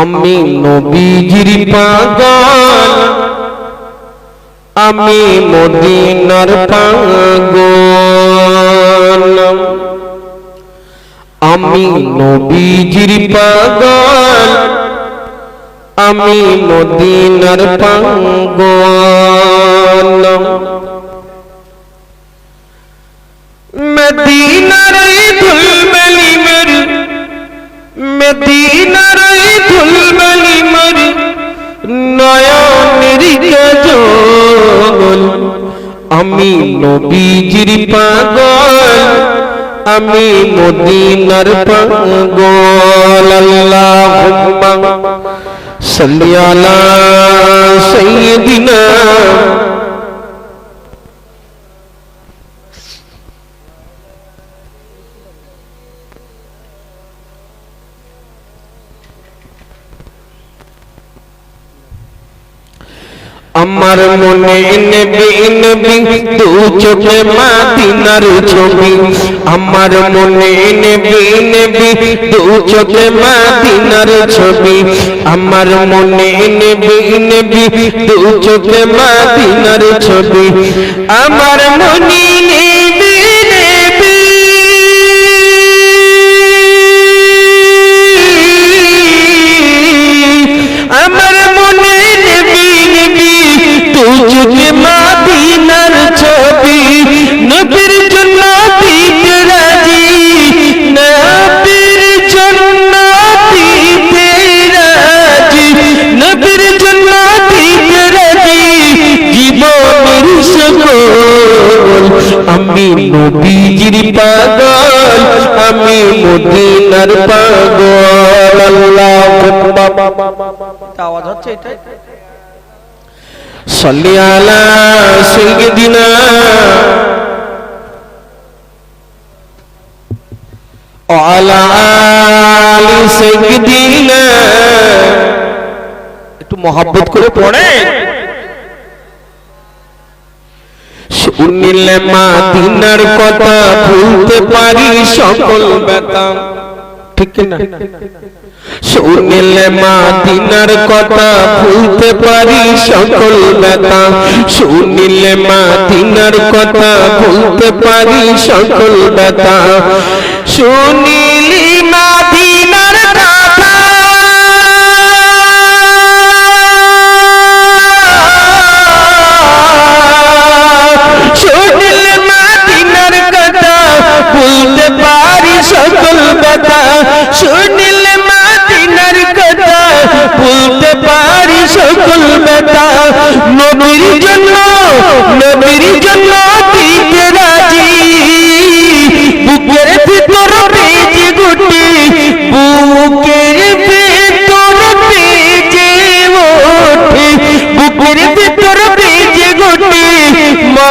আমি নবীজির পাগল। আমি মদিনার পাগল। আমি নবীজির পাগল। আমি মদিনার পাগল। মদিনার ধুলমলি মর মদিনার নবীজির পাগল আমি মদিনার পাগল আল্লাহুম্মা সাল্লি আলা সাইয়্যিদিনা আমার মনে নেবি নেবি দু চোখে মাদিনার ছবি। আমার মনে নেবি নেবি দু চোখে মাদিনার ছবি। আমার মনে নেবি নেবি দু চোখে মাদিনার ছবি। আমার মনে আমি নবীজির পাগল আমি মদিনার পাগল আল্লাহ আওয়াজ হচ্ছে এটাই صلي على سيدنا وعلى آل سيدنا একটু মহাব্বত করে পড়ে শুনিলে মাদিনার কথা ভুলতে পারি সকল ব্যথা। ঠিক না শুনিলে মাদিনার কথা ভুলতে পারি সকল ব্যথা। শুনিলে কথা ভুলতে পারি সকল ব্যথা। শুনিলি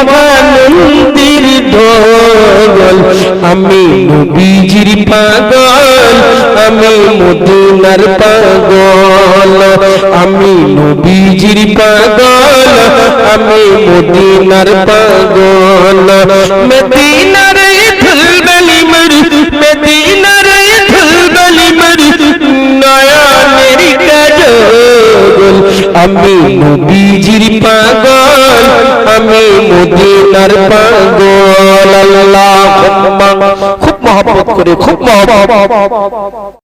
মহানন্দির ঢোল আমি নবীজির পাগল আমি মদিনার পাগল আমি নবীজির পাগল আমি মদিনার পাগল মদিনার ধুলবলি মর মদিনার ধুলবলি মর নয়নের কাজল আমি নবীজির পাগল আমি মদিনার পাগল আল্লাহ। খুব মহব্বত করে খুব মহব্বত।